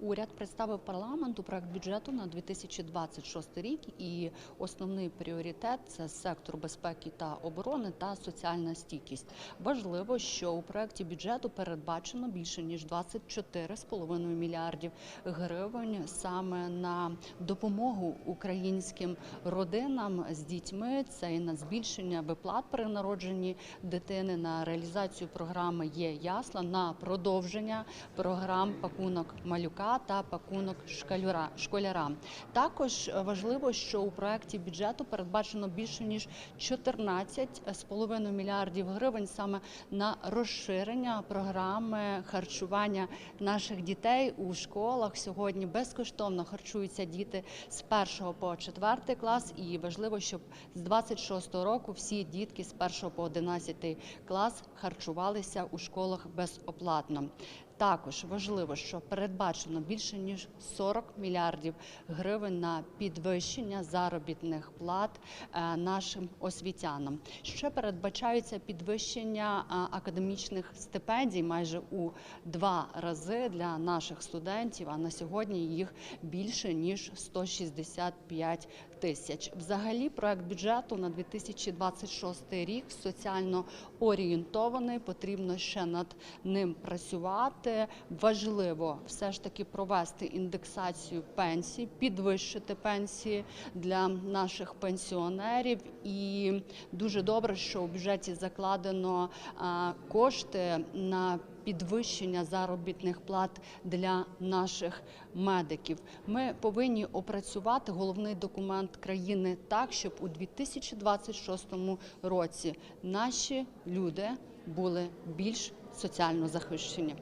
Уряд представив парламенту проект бюджету на 2026 рік, і основний пріоритет це сектор безпеки та оборони та соціальна стійкість. Важливо, що у проекті бюджету передбачено більше ніж 24,5 мільярдів гривень саме на допомогу українським родинам з дітьми. Це і на збільшення виплат при народженні дитини, на реалізацію програми є ясла, на продовження програм пакунок малюка та пакунок шкалюра школяра. Також важливо, що у проекті бюджету передбачено більше ніж 14,5 мільярдів гривень саме на розширення програми харчування наших дітей у школах. Сьогодні безкоштовно харчуються діти з 1 по 4 клас, і важливо, щоб з 26 року всі дітки з 1 по 11 клас харчувалися у школах безоплатно. Також важливо, що передбачено більше ніж 40 мільярдів гривень на підвищення заробітних плат е, нашим освітянам. Ще передбачається підвищення е, академічних стипендій майже у два рази для наших студентів. А на сьогодні їх більше ніж 165 тисяч. Взагалі, проект бюджету на 2026 рік соціально орієнтований. Потрібно ще над ним працювати. Важливо все ж таки провести індексацію пенсій, підвищити пенсії для наших пенсіонерів. І дуже добре, що у бюджеті закладено кошти на підвищення заробітних плат для наших медиків. Ми повинні опрацювати головний документ країни так, щоб у 2026 році наші люди були більш соціально захищені.